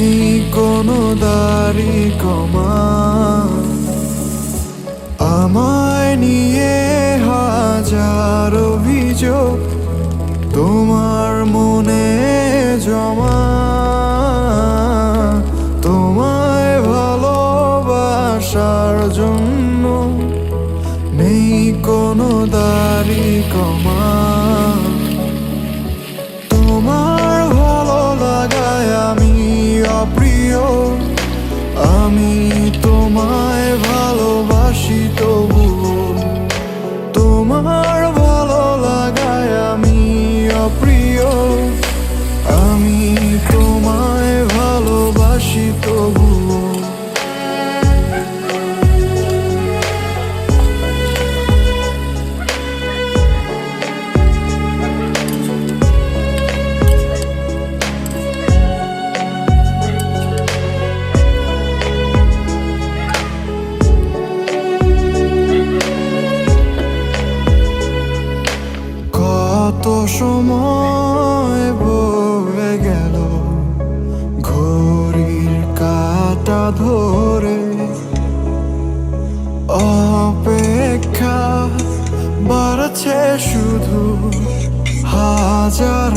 নেই কোনো দাড়ি কমা আমায় নিয়ে হাজার অভিযোগ, তোমার মনে জমা তোমায় ভালোবাসার জন্য নেই কোনো দাড়ি কমা। সময় বয়ে গেল। ঘড়ির কাটা ধরে অপেক্ষা বাড়ছে শুধু হাজার